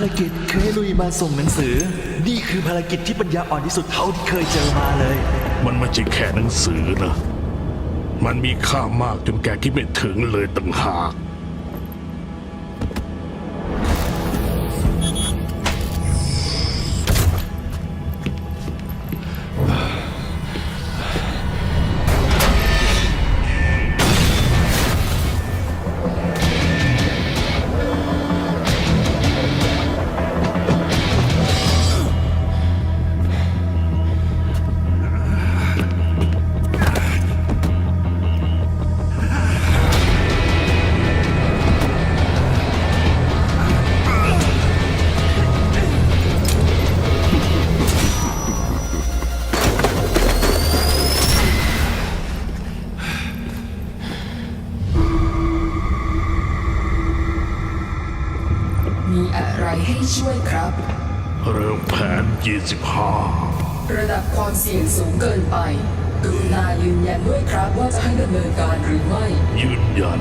ารกิจเคยลุยมาส่งหนังสือ นี่คือภารกิจที่ปัญญาอ่อนที่สุดเท่าที่เคยเจอมาเลย มันไม่ใช่แค่หนังสือนะ มันมีค่ามากจนแกคิดไม่ถึงเลยต่างหาก อะไรให้ช่วยครับ เริ่มแผน 25 ระดับความเสี่ยงสูงเกินไปกรุณายืนยันด้วยครับว่าจะให้ดำเนินการหรือไม่ ยืนยัน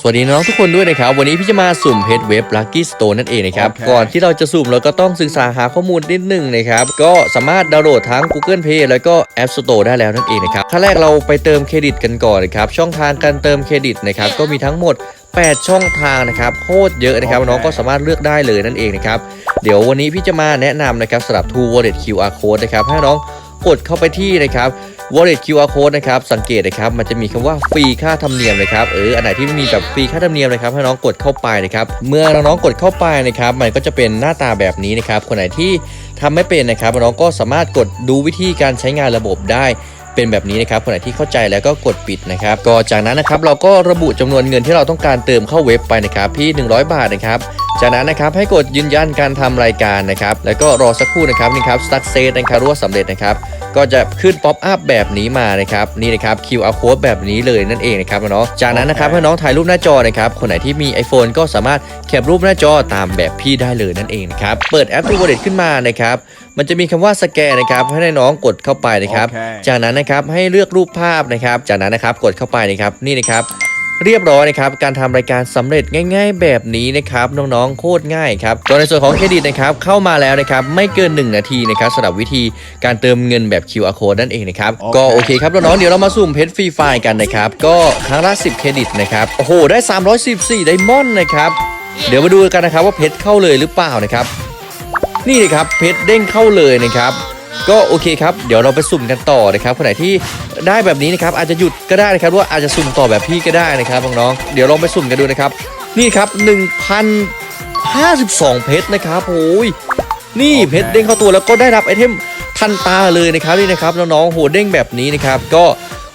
สวัสดีน้องทุกคนด้วยนะครับ วันนี้พี่จะมาสุ่มเพชรเว็บ Lucky Store นั่นเองนะครับโอเคก่อนที่เราจะสุ่มเราก็ต้องศึกษาหาข้อมูลนิดหนึ่งนะครับ ก็สามารถดาวน์โหลดทั้ง Google Play แล้วก็ App Store ได้แล้วนั่นเองนะครับขั้นแรกเราไปเติมเครดิตกันก่อนนะครับ ช่องทางการเติมเครดิตนะครับ ก็มีทั้งหมด 8 ช่องทางนะครับโคตรเยอะนะครับโอเคน้องก็สามารถเลือกได้เลยนั่นเองนะครับ เดี๋ยววันนี้พี่จะมาแนะนำนะครับสำหรับ True Wallet QR Code นะครับให้น้องกดเข้าไปที่นะครับ Wallet QR Code นะครับ สังเกตนะครับ มันจะมีคำว่าฟรีค่าธรรมเนียมนะครับ เออ อันไหนที่ไม่มีแบบฟรีค่าธรรมเนียมนะครับ ให้น้องกดเข้าไปนะครับ เมื่อน้องกดเข้าไปนะครับ มันก็จะเป็นหน้าตาแบบนี้นะครับ คนไหนที่ทำไม่เป็นนะครับ น้องก็สามารถกดดูวิธีการใช้งานระบบได้เป็นแบบนี้นะครับคนไหนที่เข้าใจแล้วก็กดปิดนะครับ ก็จากนั้นนะครับเราก็ระบุจำนวนเงินที่เราต้องการเติมเข้าเว็บไปนะครับที่ 100 บาทนะครับ จากนั้นนะครับให้กดยืนยันการทำรายการนะครับแล้วก็รอสักครู่นะครับนี่ครับ success นะครับรู้ว่าสำเร็จนะครับก็จะขึ้นป๊อปอัพแบบนี้มานะครับนี่นะครับ QR code แบบนี้เลยนั่นเองนะครับน้องจากนั้นนะครับให้น้องถ่ายรูปหน้าจอนะครับคนไหนที่มี iPhone ก็สามารถแคปรูปหน้าจอตามแบบพี่ได้เลยนั่นเองนะครับเปิดแอป True Wallet ขึ้นมานะครับมันจะมีคำว่าสแกนนะครับให้น้องกดเข้าไปนะครับโอเคจากนั้นนะครับให้เลือกรูปภาพนะครับ จากนั้นนะครับกดเข้าไปนะครับนี่นะครับ เรียบร้อยนะครับการทำรายการสำเร็จง่าย ๆ แบบนี้นะครับน้องๆโคตรง่ายครับตัวในส่วนของเครดิตนะครับเข้ามาแล้วนะครับไม่เกิน 1 นาทีนะครับสำหรับวิธีการเติมเงินแบบ QR code นั่นเองนะครับโอเคก็โอเคครับน้องๆเดี๋ยวเรามาสุ่มเพชรฟรีไฟล์กันนะครับก็ครั้งละ10 เครดิตนะครับโอ้โหได้ 314ไดมอนด์นะครับเดี๋ยวมาดูกันนะครับว่าเพชรเข้าเลยหรือเปล่านะครับนี่นะครับเพชรเด้งเข้าเลยนะครับ ก็โอเคครับ เดี๋ยวเราไปสุ่มกันต่อนะครับคนไหนที่ได้แบบนี้นะครับอาจจะหยุดก็ได้นะครับหรือว่าอาจจะสุ่มต่อแบบพี่ก็ได้นะครับน้องๆเดี๋ยวลองไปสุ่มกันดูนะครับ นี่ครับ 1,052 เพชรนะครับโอ้ยนี่เพชรเด้งเข้าตัวแล้วก็ได้รับไอเทมททันตาเลยนะครับนี่นะครับน้องๆโหเด้งแบบนี้นะครับก็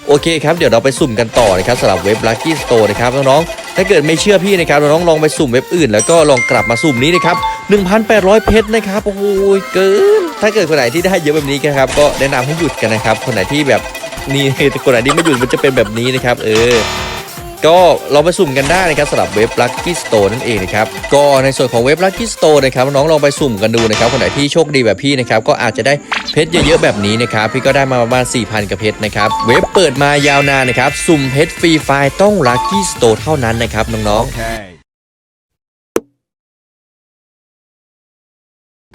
โอเคครับเดี๋ยวเราไปสุ่มกันต่อนะครับสำหรับเว็บ Lucky Store นะครับน้องๆถ้าเกิดไม่เชื่อพี่นะครับน้องๆลองไปสุ่มเว็บอื่น แล้วก็ลองกลับมาสุ่มนี้นะครับ1,800 เพชรนะครับโอ้โหเกิน ถ้าเกิดคนไหนที่ได้เยอะแบบนี้นะครับ ก็แนะนำให้หยุดกันนะครับ คนไหนที่แบบนี่คนไหนที่ไม่หยุดมันจะเป็นแบบนี้นะครับ เออ ก็เราไปสุ่มกันได้นะครับสำหรับเว็บ Lucky Store นั่นเองนะครับ ก็ในส่วนของเว็บ Lucky Store นะครับน้องลองไปสุ่มกันดูนะครับ คนไหนที่โชคดีแบบพี่นะครับ ก็อาจจะได้เพชรเยอะๆแบบนี้นะครับ พี่ก็ได้มาประมาณ 4,000กับเพชรนะครับ เว็บเปิดมายาวนานนะครับ สุ่มเพชรฟรีไฟล์ต้อง Lucky Store เท่านั้นนะครับน้องๆ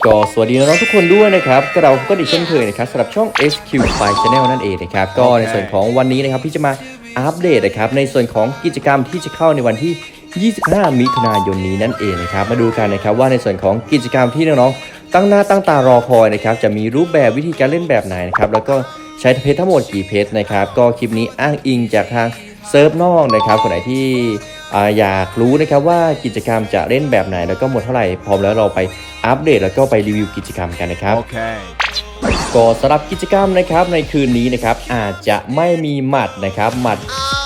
ก็สวัสดีน้องๆทุกคนด้วยนะครับก็เราก็ดิเช่นเคยนะครับสำหรับช่อง SQ File Channel นั่นเองนะครับก็ในส่วนของวันนี้นะครับพี่จะมาอัปเดตนะครับในส่วนของกิจกรรมที่จะเข้าในวันที่ 25 มิถุนายนนี้นั่นเองนะครับมาดูกันนะครับว่าในส่วนของกิจกรรมที่น้องๆตั้งหน้าตั้งตารอคอยนะครับจะมีรูปแบบวิธีการเล่นแบบไหนนะครับแล้วก็ใช้เพชรทั้งหมดกี่เพชรนะครับก็คลิปนี้อ้างอิงจากทางเซิร์ฟนอกนะครับคนไหนที่ อ่าอยากรู้นะครับว่ากิจกรรมจะเล่นแบบไหนแล้วก็หมดเท่าไหร่พร้อมแล้วเราไปอัปเดตแล้วก็ไปรีวิวกิจกรรมกันนะครับ Okay. ก็สำหรับกิจกรรมนะครับในคืนนี้นะครับอาจจะไม่มีหมัดนะครับหมัด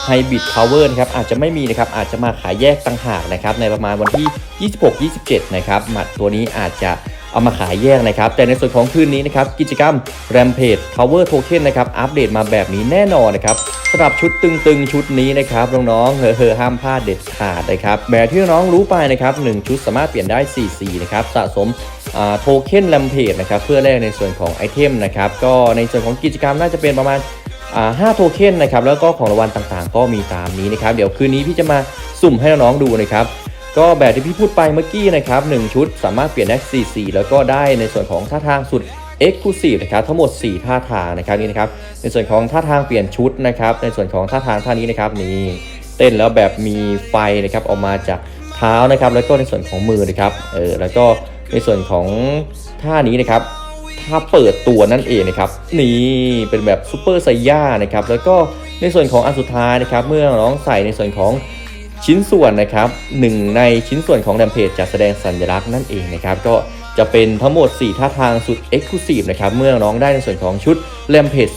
ไฮบิดพาวเวอร์นะครับอาจจะไม่มีนะครับอาจจะมาขายแยกต่างหากนะครับในประมาณวันที่ 26-27 นะครับหมัดตัวนี้อาจจะเอามาขายแยกนะครับ แต่ในส่วนของคืนนี้นะครับ กิจกรรม Rampage Power Token นะครับ อัปเดตมาแบบนี้แน่นอนนะครับสำหรับชุดตึงๆ ชุดนี้นะครับ น้องๆเฮ้อห้ามพลาดเด็ดขาดนะครับแบบที่น้องรู้ไปนะครับหนึ่งชุดสามารถเปลี่ยนได้4สีนะครับ สะสมโทเค็นแลมเพจนะครับ เพื่อแลกในส่วนของไอเทมนะครับ ก็ในส่วนของกิจกรรมน่าจะเป็นประมาณ 5โทเค็นนะครับแล้วก็ของรางวัลต่างๆ ก็มีตามนี้นะครับเดี๋ยวคืนนี้พี่จะมาสุ่มให้น้องๆดูนะครับก็แบบที่พี่พูดไปเมื่อกี้นะครับ1ชุดสามารถเปลี่ยนได้4สีแล้วก็ได้ในส่วนของท่าทางสุด Exclusive นะครับทั้งหมด 4 ท่าทางนะครับนี่นะครับในส่วนของท่าทางเปลี่ยนชุดนะครับในส่วนของท่าทางท่านี้นะครับนี่เต้นแล้วแบบมีไฟนะครับออกมาจากเท้านะครับแล้วก็ในส่วนของมือนะครับเออแล้วก็ในส่วนของท่านี้นะครับ ท่าเปิดตัวนั่นเองนะครับนี่เป็นแบบซูเปอร์ไซย่านะครับแล้วก็ในส่วนของอันสุดท้ายนะครับเมื่อน้องใส่ในส่วนของชิ้นส่วนนะครับหนึ่งในชิ้นส่วนของแรมเพจจะแสดงสัญลักษณ์นั่นเองนะครับก็จะเป็นทั้งหมด 4 ท่าทางสุด Exclusive นะครับเมื่อน้องได้ในส่วนของชุดแรมเพจ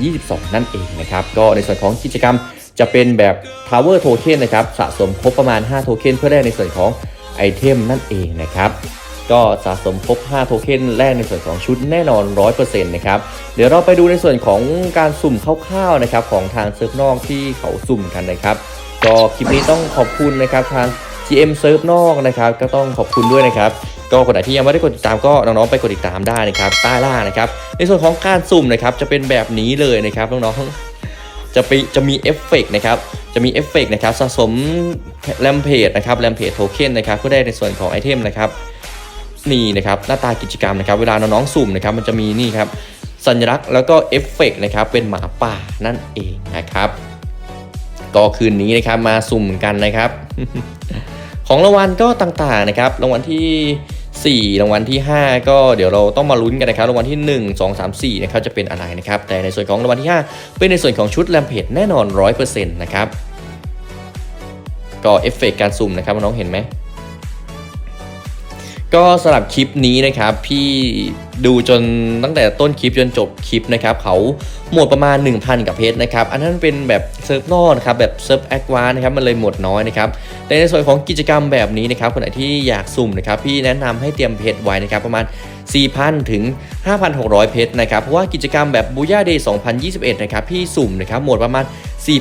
2022 นั่นเองนะครับก็ในส่วนของกิจกรรมจะเป็นแบบ Tower Token นะครับสะสมครบประมาณ 5 โทเค็นเพื่อได้ในส่วนของไอเทมนั่นเองนะครับ ก็สะสมครบ 5 โทเค็นแรกในส่วนของชุดแน่นอน 100%นะครับ เดี๋ยวเราไปดูในส่วนของการสุ่มคร่าวๆนะครับของทางเซิร์ฟนอกที่เขาสุ่มกันนะครับก็คลิปนี้ต้องขอบคุณนะครับทาง GM เซิร์ฟนอกนะครับก็ต้องขอบคุณด้วยนะครับก็คนไหนที่ยังไม่ได้กดติดตามก็น้องๆไปกดติดตามได้นะครับใต้ล่างนะครับในส่วนของการสุ่มนะครับจะเป็นแบบนี้เลยนะครับน้องๆจะไปจะมีเอฟเฟกต์นะครับจะมีเอฟเฟกต์นะครับสะสมแรมเพจนะครับแรมเพจโทเค็นนะครับเพื่อได้ในส่วนของไอเทมนะครับ นี่นะครับหน้าตากิจกรรมนะครับ เวลาน้องๆสุ่มนะครับมันจะมีนี่ครับสัญลักษณ์แล้วก็เอฟเฟกต์นะครับเป็นหมาป่านั่นเองนะครับ ก็คืนนี้นะครับมาสุ่มกันนะครับ ของรางวัลก็ต่างๆนะครับ รางวัลที่ 4 รางวัลที่ 5 ก็เดี๋ยวเราต้องมาลุ้นกันนะครับรางวัลที่ 1 2 3 4นะครับจะเป็นอะไรนะครับ แต่ในส่วนของรางวัลที่ 5 เป็นในส่วนของชุดแรมเพจแน่นอน 100%นะครับก็เอฟเฟกต์การสุ่มนะครับน้องเห็นไหม ก็สำหรับคลิปนี้นะครับ พี่ดูจนตั้งแต่ต้นคลิปจนจบคลิปนะครับเขาหมดประมาณ 1,000 กับเพชรนะครับ อันนั้นเป็นแบบเซิร์ฟนอกนะครับแบบเซิร์ฟแอควานนะครับมันเลยหมดน้อยนะครับแต่ในส่วนของกิจกรรมแบบนี้นะครับคนไหนที่อยากสุ่มนะครับพี่แนะนำให้เตรียมเพชรไว้นะครับประมาณ 4,000 ถึง 5,600 เพชรนะครับเพราะว่ากิจกรรมแบบบูย่าเดย์2021 นะครับพี่สุ่มนะครับหมดประมาณ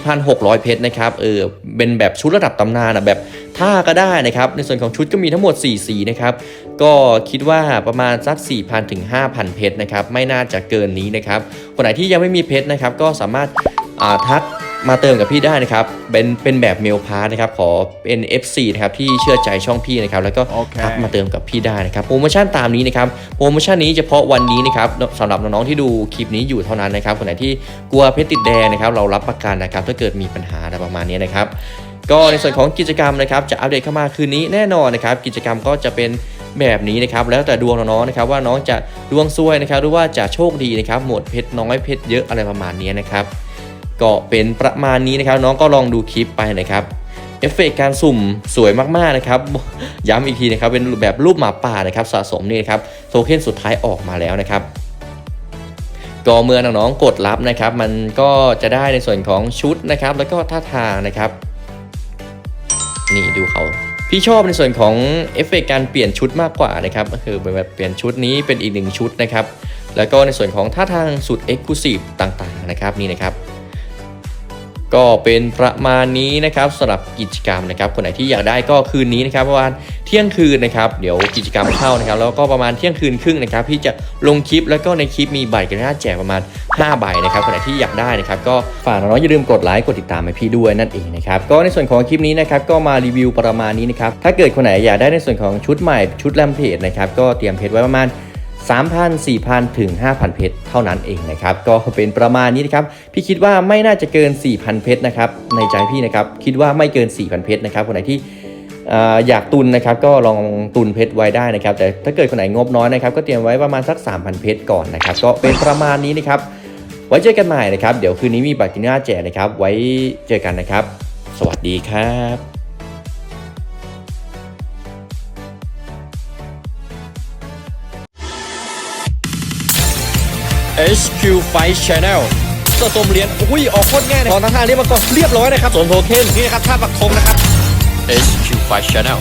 4,600 เพชรนะครับเออเป็นแบบชุดระดับตำนานอะแบบ ท่าก็ได้นะครับ ในส่วนของชุดก็มีทั้งหมด 4 สีนะครับ ก็คิดว่าประมาณสัก 4,000ถึง5,000 เพชรนะครับ ไม่น่าจะเกินนี้นะครับ คนไหนที่ยังไม่มีเพชรนะครับ ก็สามารถอ่าทักมาเติมกับพี่ได้นะครับ เป็นเป็นแบบเมลพาร์นะครับ ขอเป็น FC นะครับที่เชื่อใจช่องพี่นะครับ แล้วก็โอเคทักมาเติมกับพี่ได้นะครับ โปรโมชั่นตามนี้นะครับ โปรโมชั่นนี้เฉพาะวันนี้นะครับสำหรับน้องๆที่ดูคลิปนี้อยู่เท่านั้นนะครับ คนไหนที่กลัวเพชรติดแดงนะครับ เรารับประกันนะครับ ถ้าเกิดมีปัญหาอะไรประมาณนี้นะครับ ก็ในส่วนของกิจกรรมนะครับจะอัปเดตเข้ามาคืนนี้แน่นอนนะครับกิจกรรมก็จะเป็นแบบนี้นะครับแล้วแต่ดวงน้องๆนะครับว่าน้องจะดวงซวยนะครับหรือว่าจะโชคดีนะครับหมดเพชรน้อยเพชรเยอะอะไรประมาณนี้นะครับก็เป็นประมาณนี้นะครับน้องก็ลองดูคลิปไปนะครับเอฟเฟกต์การสุ่มสวยมากๆนะครับ ย้ำอีกทีนะครับเป็นแบบรูปหมาป่านะครับสะสมนี่นะครับโทเค็นสุดท้ายออกมาแล้วนะครับก็เมื่อน้องๆกดรับนะครับ มันก็จะได้ในส่วนของชุดนะครับ แล้วก็ท่าทางนะครับ นี่ดูเขา พี่ชอบในส่วนของเอฟเฟกต์การเปลี่ยนชุดมากกว่านะครับก็คือแบบเปลี่ยนชุดนี้เป็นอีกหนึ่งชุดนะครับแล้วก็ในส่วนของท่าทางสุดเอ็กซ์คลูซีฟต่างๆนะครับนี่นะครับ ก็เป็นประมาณนี้นะครับสำหรับกิจกรรมนะครับ คนไหนที่อยากได้ก็คืนนี้นะครับประมาณเที่ยงคืนนะครับ เดี๋ยวกิจกรรมเข้านะครับ แล้วก็ประมาณเที่ยงคืนครึ่งนะครับพี่จะลงคลิปแล้วก็ในคลิปมีใบกันหน้าแจกประมาณ5ใบนะครับคนไหนที่อยากได้นะครับ ก็ฝากน้องๆอย่าลืมกดไลค์กดติดตามให้พี่ด้วยนั่นเองนะครับก็ในส่วนของคลิปนี้นะครับก็มารีวิวประมาณนี้นะครับถ้าเกิดคนไหนอยากได้ในส่วนของชุดใหม่ชุดแรมเพจนะครับก็เตรียมเพจไว้ประมาณ 3,000 4,000 ถึง 5,000 เพชรเท่านั้นเองนะครับ ก็เป็นประมาณนี้นะครับ พี่คิดว่าไม่น่าจะเกิน 4,000 เพชรนะครับ ในใจพี่นะครับ คิดว่าไม่เกิน 4,000 เพชรนะครับ คนไหนที่ออยากตุนนะครับก็ลองตุนเพชรไว้ได้นะครับ แต่ถ้าเกิดคนไหนงบน้อยนะครับ ก็เตรียมไว้ประมาณสัก 3,000 เพชรก่อนนะครับ ก็เป็นประมาณนี้นะครับ ไว้เจอกันใหม่นะครับ เดี๋ยวคืนนี้มีบัตรกินหน้าแจกนะครับ ไว้เจอกันนะครับ สวัสดีครับ HQ Fight Channel สะสมเหรียญอุ้ยออกโคตรง่ายเลยตอนทางทางนี้มาก่อนเรียบร้อยนะครับส่วนโทเค็นนี่นะครับท่าปักธงนะครับ HQ Fight Channel